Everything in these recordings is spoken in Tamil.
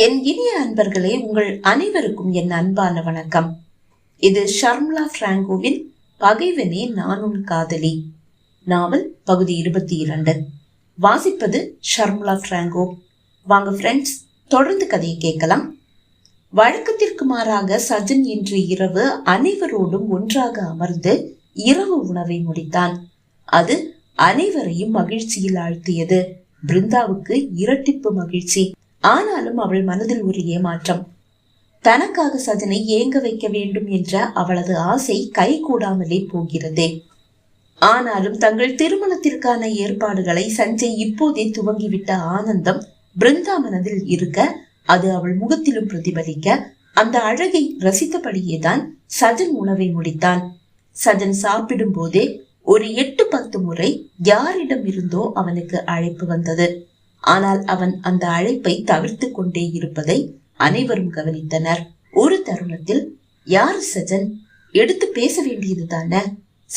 என் இனிய அன்பர்களே உங்கள் அனைவருக்கும் என் அன்பான வணக்கம். இது ஷர்ம்லா பிராங்கோவின் பகைவனே நானும் காதலி. நாவல் பகுதி இருபத்தி இரண்டு வாசிப்பது ஷர்ம்லா பிராங்கோ. வாங்க ஃப்ரெண்ட்ஸ் தொடர்ந்து கதையை கேட்கலாம். வழக்கத்திற்கு மாறாக சஜன் இன்று இரவு அனைவரோடும் ஒன்றாக அமர்ந்து இரவு உணவை முடித்தான். அது அனைவரையும் மகிழ்ச்சியில் ஆழ்த்தியது. பிருந்தாவுக்கு இரட்டிப்பு மகிழ்ச்சி. ஆனாலும் அவள் மனதில் ஒரு ஏமாற்றம். தனக்காக சஜனை ஏங்க வைக்க வேண்டும் என்ற அவளது ஆசை கைகூடாமலே போகிறதே. ஆனாலும் தங்கள் திருமணத்திற்கான ஏற்பாடுகளை சஞ்சய் இப்போதே துவங்கிவிட்ட ஆனந்தம் பிருந்தா மனதில் இருக்க அது அவள் முகத்திலும் பிரதிபலிக்க அந்த அழகை ரசித்தபடியேதான் சஜன் உணவை முடித்தான். சஜன் சாப்பிடும் போதே ஒரு எட்டு பத்து முறை யாரிடம் இருந்தோ அவனுக்கு அழைப்பு வந்தது. ஆனால் அவன் அந்த அழைப்பை தவிர்த்து கொண்டே இருப்பதை அனைவரும் கவனித்தனர். ஒரு தருணத்தில் யார் சஜன்? எடுத்து பேச வேண்டியது தானே?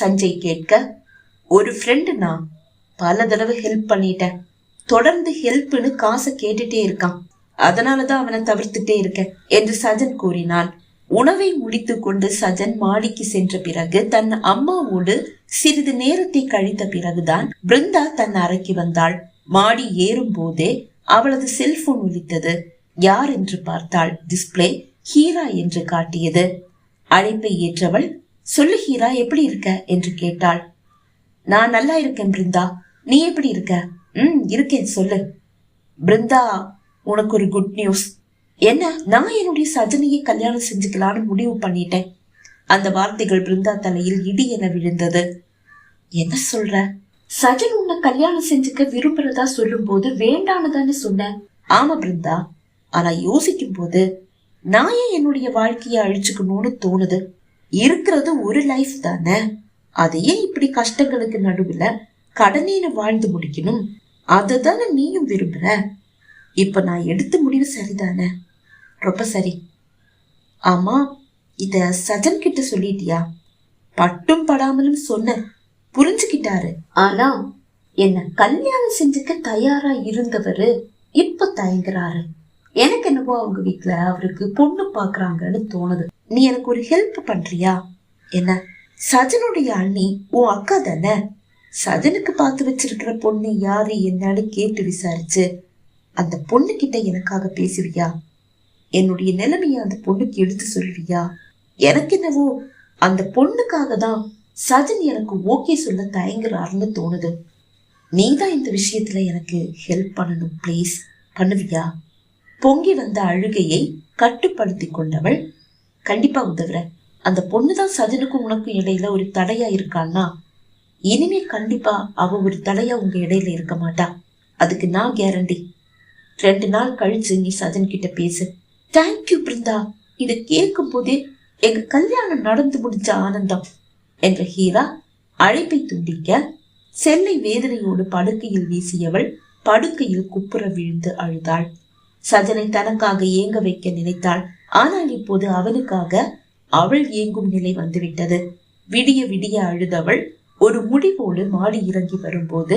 சஞ்சய் கேட்க ஒரு ஃப்ரெண்டு நான் பல தடவை ஹெல்ப் பண்ணிட்டேன். தொடர்ந்து ஹெல்ப்னு காசை கேட்டுட்டே இருக்கான். அதனாலதான் அவனை தவிர்த்துட்டே இருக்கேன் என்று சஜன் கூறினான். உணவை முடித்து கொண்டு சஜன் மாடிக்கு சென்ற பிறகு தன் அம்மாவோடு சிறிது நேரத்தை கழித்த பிறகுதான் பிருந்தா தன் அறைக்கு வந்தாள். மாடி ஏறும் போதே அவளது செல்போன் ஒலித்தது. யார் என்று பார்த்தாள். டிஸ்பிளே ஹீரா என்று காட்டியது. அழைப்பை ஏற்றவள் சொல்லு ஹீரா எப்படி இருக்க? என்று கேட்டாள். நான் நல்லா இருக்கேன் பிருந்தா. நீ எப்படி இருக்க? ம் இருக்கேன் சொல்லு. பிருந்தா உனக்கு ஒரு குட் நியூஸ் என்ன நான் என்னுடைய சஜனியை கல்யாணம் செஞ்சுக்கலான்னு முடிவு பண்ணிட்டேன். அந்த வார்த்தைகள் பிருந்தா தலையில் இடி என விழுந்தது. என்ன சொல்ற? சஜன் உன்னை கல்யாணம் செஞ்சுக்க விரும்புறதா சொல்லும் போது வேண்டான்னு தானே சொன்னேன். ஆமா பிருந்தா. ஆனா யோசிக்கும் போது நான் ஏன் என்னுடைய வாழ்க்கையை அழிச்சுக்கணும்னு தோணுது? இருக்கிறது ஒரு லைஃப் தானே. அதையே இப்படி கஷ்டங்களுக்கு நடுவுல கடனேன்னு வாழ்ந்து முடிக்கணும்? அதை தானே நீயும் விரும்புற. இப்ப நான் எடுத்த முடிவு சரிதானே? ரொம்ப சரி. ஆமா இத சஜன் கிட்ட சொல்லிட்டியா? பட்டும் படாமலும் சொன்ன. புரிஞ்சுக்கிட்டாரு. ஆனா என்ன கல்யாணம் செஞ்சுக்க தயாரா இருந்தவரு இப்ப தயங்குறாரு. எனக்கு என்னவோ அவங்க வீட்டுல அவருக்கு பொண்ணு பாக்குறாங்கன்னு தோணுது. நீ எனக்கு ஒரு ஹெல்ப் பண்றியா? என்ன? சஜனுடைய அண்ணி உன் அக்கா தானே? சஜனுக்கு பார்த்து வச்சிருக்கிற பொண்ணு யாரு என்னன்னு கேட்டு விசாரிச்சு அந்த பொண்ணு கிட்ட எனக்காக பேசுவியா? என்னுடைய நிலைமைய அந்த பொண்ணுக்கு எடுத்து சொல்வியா எனக்கு என்னவோ அந்த பொண்ணுக்காக தான் சஜன் எனக்கு ஓகே சொல்ல தயங்குறாருன்னு தோணுது. நீ தான் இந்த விஷயத்துல எனக்கு ஹெல்ப் பண்ணணும் ப்ளீஸ் பண்ணுவியா? பொங்கி வந்த அழுகையை கட்டுப்படுத்தி கொண்டவள் கண்டிப்பா உதவுறேன் அந்த பொண்ணு தான் சஜனுக்கும் உனக்கும் இடையில ஒரு தடையா இருக்கான்னா இனிமே கண்டிப்பா அவ ஒரு தடையா உங்க இடையில இருக்க மாட்டா. அதுக்கு நான் கேரண்டி ரெண்டு நாள் கழிச்சு நீ சஜன் கிட்ட பேசு. Thank you Brinda. இதை கேட்கும் போதே எங்க கல்யாணம் நடந்து முடிஞ்ச ஆனந்தம். என்று ஹீரா அழைப்பை துண்டிக்க செல்லை வேதனையோடு படுக்கையில் வீசியவள் படுக்கையில் குப்புற விழுந்து அழுதாள். சஜனை தனக்காக ஏங்க வைக்க நினைத்தாள். ஆனால் இப்போது அவனுக்காக அவள் ஏங்கும் நிலை வந்துவிட்டது. விடிய விடிய அழுதவள் ஒரு முடிவோடு மாடி இறங்கி வரும்போது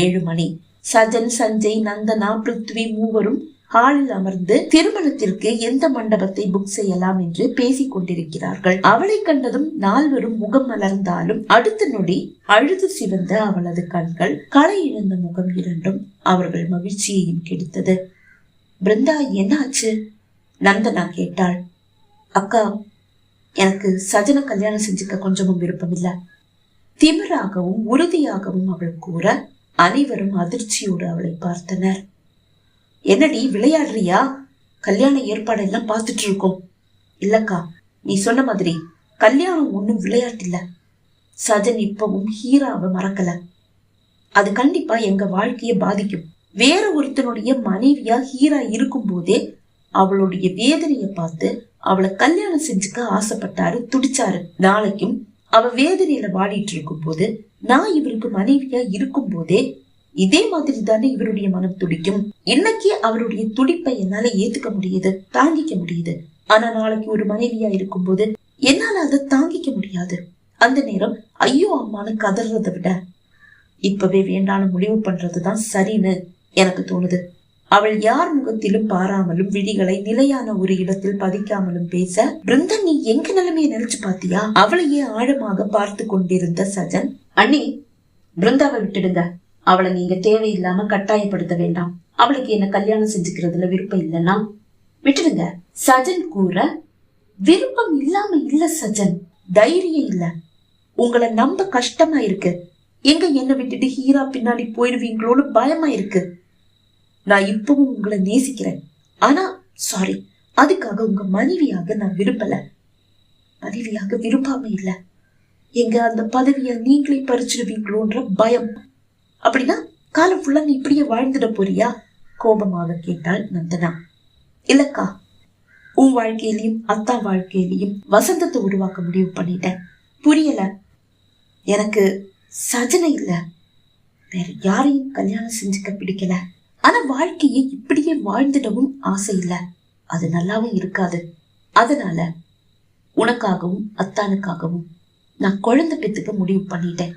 ஏழு மணி சஜன் சஞ்சய் நந்தனா பிருத்வி மூவரும் ஹாலில் அமர்ந்து திருமணத்திற்கு எந்த மண்டபத்தை புக் செய்யலாம் என்று பேசிக் கொண்டிருக்கிறார்கள். அவளை கண்டதும் நால்வரும் முகம் மலர்ந்தாலும் அடுத்த நொடி அழுது சிவந்த அவளது கண்கள் களை இழந்த முகம் இரண்டும் அவர்கள் மகிழ்ச்சியையும் கெடுத்தது. பிருந்தா என்னாச்சு? நந்தனா கேட்டாள். அக்கா எனக்கு சஜன கல்யாணம் செஞ்சுக்க கொஞ்சமும் விருப்பமில்லை. திமிராகவும் உறுதியாகவும் அவள் கூற அனைவரும் அதிர்ச்சியோடு அவளை பார்த்தனர். என்னடி விளையாடுறியா? கல்யாண ஏற்பாடெல்லாம் பார்த்துட்டு இருக்கோம் இல்லக்கா நீ சொன்ன மாதிரி கல்யாணம் ஒன்றும் விளையாட்டு சஜன் இப்பவும் ஹீராவை மறக்கல. அது கண்டிப்பா எங்க வாழ்க்கைய பாதிக்கும். வேற ஒருத்தனுடைய மனைவியா ஹீரா இருக்கும் போதே அவளுடைய வேதனைய பார்த்து அவளை கல்யாணம் செஞ்சுக்க ஆசைப்பட்டாரு துடிச்சாரு. நாளைக்கும் அவ வேதனையில வாடிட்டு இருக்கும் போது நான் இவருக்கு மனைவியா இருக்கும் போதே இதே மாதிரி தானே இவருடைய மனம் துடிக்கும். இன்னைக்கு அவருடைய துடிப்பை என்னால ஏத்துக்க முடியுது தாங்கிக்க முடியுது? ஆனா நாளைக்கு ஒரு மனைவியா இருக்கும்போது என்னால அதை தாங்கிக்க முடியாது. அந்த நேரம் ஐயோ அம்மானு கதறதை விட இப்பவே வேண்டான முடிவு பண்றதுதான் சரின்னு எனக்கு தோணுது. அவள் யார் முகத்திலும் பாராமலும் விழிகளை நிலையான ஒரு இடத்தில் பதிக்காமலும் பேச பிருந்தன் நீ எங்க நிலைமைய நினைச்சு பாத்தியா? அவளையே ஆழமாக பார்த்து கொண்டிருந்த சஜன் அண்ணி பிருந்தாவை விட்டுடுங்க. அவளை நீங்க தேவையில்லாம கட்டாயப்படுத்த வேண்டாம். அவளுக்கு என்ன கல்யாணம் செஞ்சுக்கிறதுல விருப்பம் இல்லைன்னா? விட்டுடுங்க. சஜன் கூற விருப்பம் இல்லாம இல்ல சஜன். தைரியம் இல்ல. உங்களை நம்ப கஷ்டமா இருக்கு. எங்க என்ன விட்டுட்டு ஹீரா பின்னாடி போயிடுவீங்களோன்னு பயமா இருக்கு. நான் இப்பவும் உங்களை நேசிக்கிறேன். ஆனா சாரி அதுக்காக உங்க மனைவியாக நான் விரும்பல. மனைவியாக விரும்பாம இல்ல. எங்க அந்த பதவியை நீங்களே பறிச்சிடுவீங்களோன்ற பயம். அப்படின்னா காலம் ஃபுல்லா நீ இப்படியே வாழ்ந்துட போறியா? கோபமாக கேட்டாள் நந்தனா. இல்லக்கா உன் வாழ்க்கையிலையும் அத்தா வாழ்க்கையிலையும் வசந்தத்தை உருவாக்க முடிவு பண்ணிட்டேன். புரியல. எனக்கு சஜனை இல்லை. வேற யாரையும் கல்யாணம் செஞ்சுக்க பிடிக்கல. ஆனா வாழ்க்கையை இப்படியே வாழ்ந்துடவும் ஆசை இல்லை. அது நல்லாவும் இருக்காது. அதனால உனக்காகவும் அத்தானுக்காகவும் நான் குழந்தை பெத்துக்க முடிவு பண்ணிட்டேன்.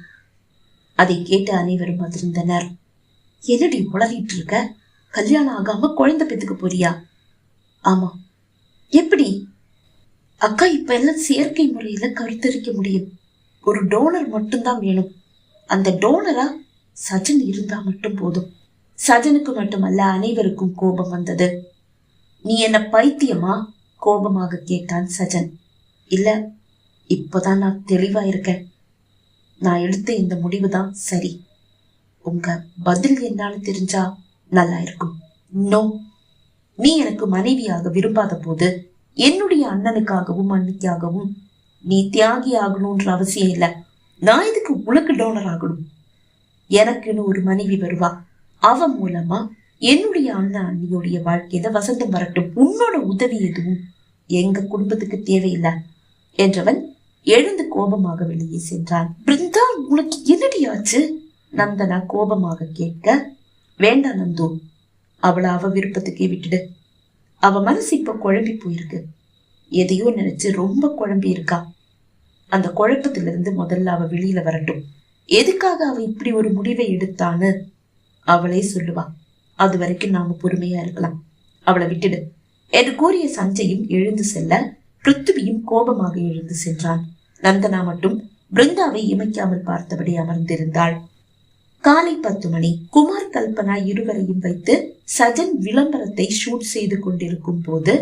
அதை கேட்டு அனைவரும் அதிர்ந்தனர். என்னடி உளறிட்டு இருக்க கல்யாணம் ஆகாம குழந்தை பெத்துக்க போறியா? ஆமா. எப்படி? அக்கா இப்ப எல்லாம் செயற்கை முறையில கருத்தரிக்க முடியும். ஒரு டோனர் மட்டும்தான் வேணும். அந்த டோனரா சஜன் இருந்தா மட்டும் போதும். சஜனுக்கு மட்டுமல்ல அனைவருக்கும் கோபம் வந்தது. நீ என்ன பைத்தியமா? கோபமாக கேட்டான் சஜன். இல்ல இப்போதான் நான் தெளிவா இருக்கேன். நான் எடுத்த இந்த முடிவு தான் சரி. உங்க பதில் என்னன்னு தெரிஞ்சா நல்லா இருக்கும். நோ நீ எனக்கு மனைவியாக விரும்பாத போது என்னுடைய அண்ணனுக்காகவும் அன்னிக்காகவும் நீ தியாகி ஆகணும்ன்ற அவசியம் இல்ல. நான் இதுக்கு உனக்கு டோனர் ஆகணும். எனக்குன்னு ஒரு மனைவி வருவா. அவன் மூலமா என்னுடைய அண்ணன் அண்ணியோடைய வாழ்க்கையில வசந்தம் வரட்டும். உன்னோட உதவி எதுவும் எங்க குடும்பத்துக்கு தேவையில்லை என்றவன் எழுந்து கோபமாக வெளியே சென்றான். பிருந்தா உனக்கு என்னடி ஆச்சு? நந்தனா கோபமாக கேட்க வேண்டாம் நந்து அவளை அவ விருப்பத்துக்கே விட்டுடு. அவ மனசு இப்ப குழம்பி போயிருக்கு. எதையோ நினைச்சு ரொம்ப குழம்பி இருக்கா. அந்த குழப்பத்திலிருந்து முதல்ல அவ வெளியில வரட்டும். எதுக்காக அவ இப்படி ஒரு முடிவை எடுத்தான்னு அவளே சொல்லுவா. அது வரைக்கும் நாம பொறுமையா இருக்கலாம். அவளை விட்டுடு. என்று கூறிய சஞ்சயும் எழுந்து செல்ல பிருத்துவியும் கோபமாக எழுந்து சென்றான். நந்தனா மட்டும் பிருந்தாவை இமைக்காமல் பார்த்தபடி அமர்ந்திருந்தாள். காலை பத்து மணி குமார் கல்பனா இருவரையும் வைத்து சஜன் விளம்பரத்தை ஷூட் செய்து கொண்டிருக்கும் போது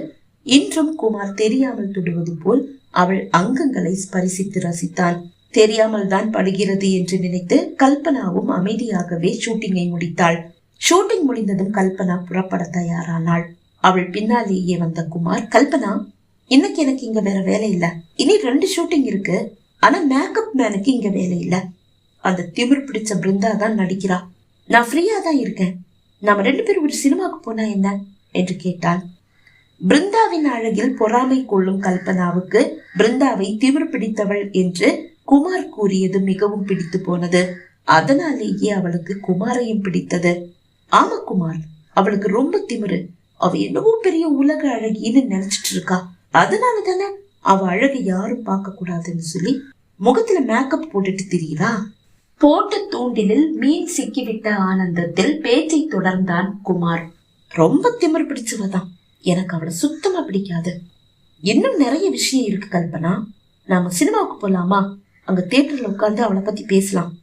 இன்றும் குமார் தெரியாமல் தொடுவது போல் அவள் அங்கங்களை ஸ்பரிசித்து ரசித்தான் தெரியாமல் தான் படுகிறது என்று நினைத்து கல்பனாவும் அமைதியாகவே ஷூட்டிங்கை முடித்தாள். ஷூட்டிங் முடிந்ததும் கல்பனா புறப்பட தயாரானாள். அவள் பின்னாலேயே வந்த குமார் கல்பனா இன்னைக்கு எனக்கு இங்க வேற வேலை இல்ல. இனி ரெண்டு ஷூட்டிங் இருக்கு. ஆனா மேக்கப் மேனுக்கு இங்க வேலை இல்ல. அந்த திமிர் பிடிச்ச பிருந்தா தான் நடிக்கிறா. நான் ஃப்ரீயா தான் இருக்கேன். நாம ரெண்டு பேரும் ஒரு சினிமாக்கு போனா என்ன? என்று கேட்டாள். பிருந்தாவின் அழகில் பொறாமை கொள்ளும் கல்பனாவுக்கு பிருந்தாவை திமிர் பிடித்தவள் என்று குமார் கூறியது மிகவும் பிடித்து போனது. அதனாலேயே அவளுக்கு குமாரையும் பிடித்தது. ஆமா குமார் அவளுக்கு ரொம்ப திமிரு. அவ என்னவோ பெரிய உலக அழகின்னு நினைச்சிட்டு இருக்கா. அதனால தானே அவ அழகு யாரும் பார்க்க கூடாதுன்னு சொல்லி முகத்துல மேக்கப் போட்டுட்டு திரியுறா? போட்ட தூண்டிலில் மீன் சிக்கிவிட்ட ஆனந்தத்தில் பேச்சை தொடர்ந்தான் குமார். ரொம்ப திமிர் பிடிச்சவதான். எனக்கு அவளை சுத்தமா பிடிக்காது. இன்னும் நிறைய விஷயம் இருக்கு கல்பனா. நாம சினிமாவுக்கு போலாமா? அங்க தேட்டர்ல உட்கார்ந்து அவளை பத்தி பேசலாம்.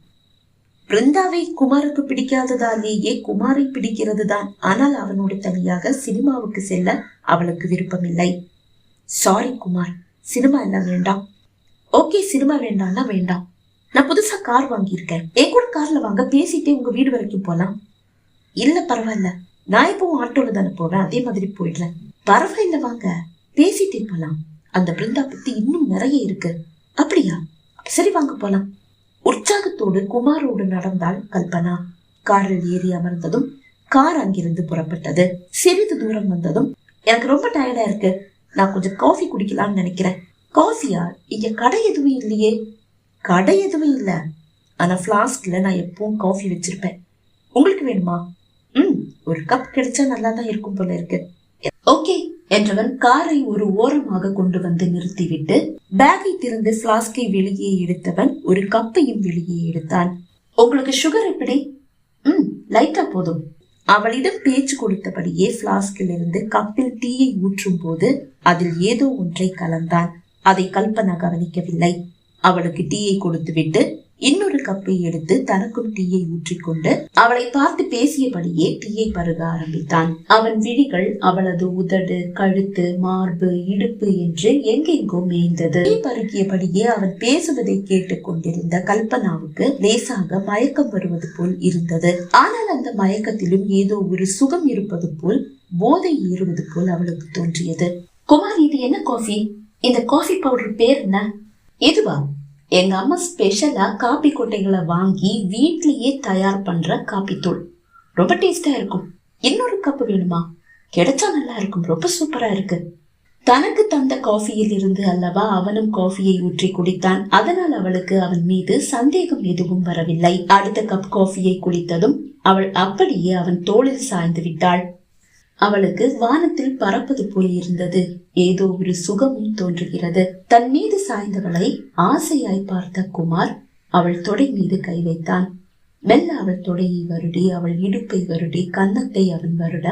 பிருந்தாவை குமாருக்கு பிடிக்காததாலேயே குமாரை பிடிக்கிறது தான் ஆனால் அவனோடு தனியாக சினிமாவுக்கு செல்ல அவளுக்கு விருப்பமில்லை. சாரி குமார் சினிமா எல்லாம் வேண்டாம். ஓகே சினிமா வேண்டாம்னா வேண்டாம். நான் புதுசா கார் வாங்கியிருக்கேன். என் கூட கார்ல வாங்க பேசிட்டே உங்க வீடு வரைக்கும் போலாம். இல்ல பரவாயில்ல. நான் இப்போ ஆட்டோல தானே போவேன். அதே மாதிரி போயிடலாம். பரவாயில்ல வாங்க. பேசிட்டே போலாம். அந்த பிருந்தா பத்தி இன்னும் நிறைய இருக்கு. அப்படியா? சரி வாங்க போலாம். உற்சாகத்தோடு குமாரோடு நடந்தாள் கல்பனா. காரில் ஏறி அமர்ந்ததும் கார் அங்கிருந்து புறப்பட்டது. சிறிது தூரம் வந்ததும் எனக்கு ரொம்ப டயர்டா இருக்கு. நான் கொஞ்சம் காஃபி குடிக்கலாம்னு நினைக்கிறேன். காஃபியா இங்க கடை எதுவும் இல்லையே. கடை எதுவும் இல்ல. ஆனா பிளாஸ்க்ல நான் எப்பவும் காஃபி வச்சிருப்பேன். உங்களுக்கு வேணுமா? ம் ஒரு கப் கிடைச்சா நல்லா தான் இருக்கும் போல இருக்கு. ஓகே என்றவன் காரை ஒரு ஓரமாக கொண்டு வந்து நிறுத்திவிட்டு பேக்கை திறந்து பிளாஸ்கை வெளியே எடுத்தவன் ஒரு கப்பையும் வெளியே எடுத்தான். உங்களுக்கு சுகர் எப்படி? ம் லைட்டா போதும். அவளிடம் பேச்சு கொடுத்தபடியே பிளாஸ்கில் இருந்து கப்பில் டீயை ஊற்றும் போது அதில் ஏதோ ஒன்றை கலந்தான். அதை கல்பனா கவனிக்கவில்லை. அவளுக்கு டீயை கொடுத்துவிட்டு இன்னொரு கப்பை எடுத்து தனக்கும் டீயை ஊற்றிக்கொண்டு அவளை பார்த்து பேசியபடியே டீயை பருக ஆரம்பித்தான். அவன் விழிகள் அவளது உதடு கழுத்து மார்பு இடுப்பு என்று எங்கெங்கோ மேய்ந்தது. டீ பருகியபடியே அவன் பேசுவதை கேட்டுக் கொண்டிருந்த கல்பனாவுக்கு லேசாக மயக்கம் வருவது போல் இருந்தது. ஆனால் அந்த மயக்கத்திலும் ஏதோ ஒரு சுகம் இருப்பது போல் போதை ஏறுவது போல் அவளுக்கு தோன்றியது. குமார் இது என்ன காஃபி இந்த காஃபி பவுடர் பேர் என்ன? இதுவா எங்க அம்மா ஸ்பெஷலா காப்பி கொட்டைகளை வாங்கி வீட்லயே தயார் பண்ற காப்பி தூள். ரொம்ப டேஸ்டா இருக்கும். இன்னொரு கப் வேணுமா? கிடைச்சா நல்லா இருக்கும். ரொம்ப சூப்பரா இருக்கு. தனக்கு தந்த காஃபியில் இருந்து அல்லவா அவனும் காஃபியை ஊற்றி குடித்தான். அதனால் அவளுக்கு அவன் மீது சந்தேகம் எதுவும் வரவில்லை. அடுத்த கப் காஃபியை குடித்ததும் அவள் அப்படியே அவன் தோளில் சாய்ந்து விட்டாள். அவளுக்கு வானத்தில் பறப்பது போல் இருந்தது. ஏதோ ஒரு சுகமும் தோன்றுகிறது. தன் மீது சாய்ந்தவளை ஆசையாய் பார்த்த குமார் அவள் தொடை மீது கை வைத்தான். மெல்ல அவள் தொடையை வருடி அவள் இடுப்பை வருடி கன்னத்தை அவன் வருட.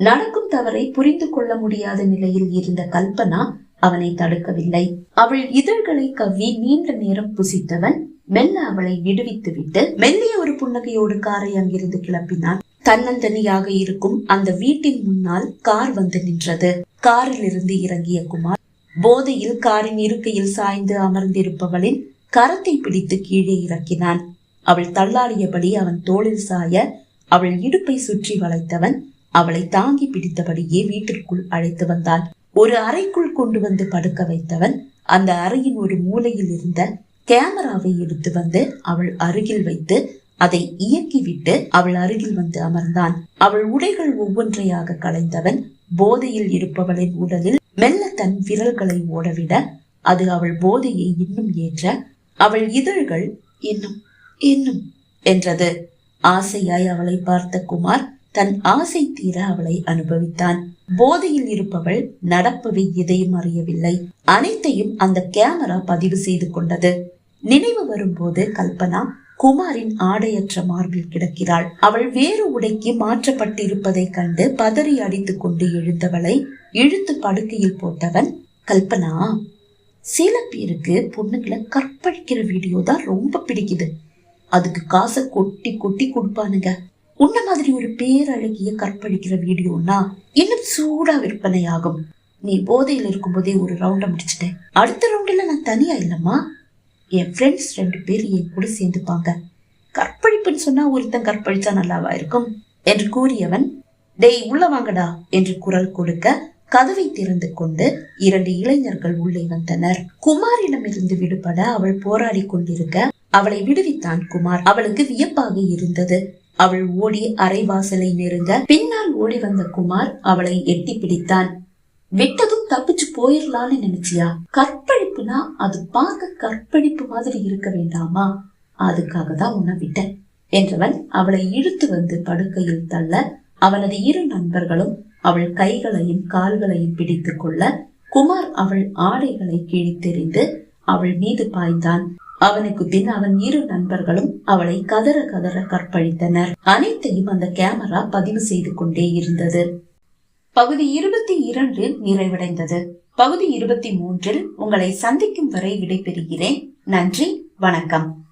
நடக்கும் தவறை புரிந்து கொள்ள முடியாத நிலையில் இருந்த கல்பனா அவனை தடுக்கவில்லை. அவள் இதழ்களை கவ்வி நீண்ட நேரம் புசித்தவன் மெல்ல அவளை விடுவித்துவிட்டு மெல்லிய ஒரு புன்னகையோடு காரை அங்கிருந்து கிளப்பினான் தன்னந்தனியாக இருக்கும் அந்த வீட்டின் முன்னால் கார் வந்து நின்றது. காரில் இருந்து இறங்கிய குமார் போதையில் காரின் இருக்கையில் சாய்ந்து அமர்ந்திருப்பவளின் கரத்தை பிடித்து கீழே இறக்கினான். அவள் தள்ளாடியபடி அவன் தோளில் சாய அவள் இடுப்பை சுற்றி வளைத்தவன் அவளை தாங்கி பிடித்தபடியே வீட்டிற்குள் அழைத்து வந்தான். ஒரு அறைக்குள் கொண்டு வந்து படுக்க வைத்தவன் அந்த அறையின் ஒரு மூலையில் இருந்த கேமராவை எடுத்து வந்து அவள் அருகில் வைத்து அதை இயக்கிவிட்டு அவள் அருகில் வந்து அமர்ந்தான். அவள் உடைகள் ஒவ்வொன்றையாக களைந்தவன் போதையில் இருப்பவளின் உடலில் மெல்ல தன் விரல்களை ஓடவிட அது அவள் போதையை இன்னும் ஏற்ற அவள் இதழ்கள் இன்னும் இன்னும் என்றது. ஆசையாய் அவளை பார்த்த குமார் தன் ஆசை தீர அவளை அனுபவித்தான். போதையில் இருப்பவள் நடப்பவை எதையும் அறியவில்லை. அனைத்தையும் அந்த கேமரா பதிவு செய்து கொண்டது. நினைவு வரும்போது கல்பனா குமாரின் ஆடையற்ற மார்பில் கிடக்கிறாள். அவள் வேறு உடைக்கு மாற்றப்பட்டிருப்பதைக் கண்டு பதறி அடித்துக் கொண்டு எழுந்தவளை இழுத்து படுக்கையில் போட்டவன் கல்பனா. சில பேருக்கு பொண்ணுங்களை கற்பழிக்கிற வீடியோ தான் ரொம்ப பிடிக்குது. அதுக்கு காசை கொட்டி கொட்டி கொடுப்பானுங்க. உன்ன மாதிரி ஒரு பேரழகிய கற்பழிக்கிற வீடியோனா இன்னும் சூடா விற்பனை ஆகும் நீ போதையில் இருக்கும்போதே ஒரு ரவுண்ட முடிச்சிட்டேன். அடுத்த ரவுண்டில் நான் தனியா இல்லம்மா. என் ஃப்ரெண்ட்ஸ் ரெண்டு பேர் என் கூட சேர்ந்துப்பாங்க. கற்பழிப்புன்னு சொன்னா ஒருத்தன் கற்பழிச்சா நல்லாவா இருக்கும்? என்று கூறியவன் டேய் உள்ள வாங்கடா என்று குரல் கொடுக்க கதவை திறந்து கொண்டு இரண்டு இளைஞர்கள் உள்ளே வந்தனர். குமாரிடமிருந்து விடுபட அவள் போராடி கொண்டிருக்க அவளை விடுவித்தான் குமார். அவளுக்கு வியப்பாக இருந்தது. அவள் ஓடி அரைவாசலை நெருங்க பின்னால் ஓடி வந்த குமார் அவளை எட்டி பிடித்தான். விட்டதும் தப்பிச்சு போயிடலான்னு நினைச்சியா? கற்பழிப்புனா அது பார்க்க கற்பழிப்பு மாதிரி இருக்க வேண்டாமா? அதுக்காக தான் உன்னை விட்டேன் என்றவன் அவளை இழுத்து வந்து படுக்கையில் தள்ள அவனது இரு நண்பர்களும் அவள் கைகளையும் கால்களையும் பிடித்துக் கொள்ள குமார் அவள் ஆடைகளை கிழித்தெறிந்து அவள் மீது பாய்ந்தான். அவனுக்கு பின் அவன் இரு நண்பர்களும் அவளை கதற கதற கற்பழித்தனர். அனைத்தையும் அந்த கேமரா பதிவு செய்து கொண்டே இருந்தது. பகுதி இருபத்தி இரண்டு நிறைவடைந்தது. பகுதி இருபத்தி மூன்றில் உங்களை சந்திக்கும் வரை விடைபெறுகிறேன். நன்றி வணக்கம்.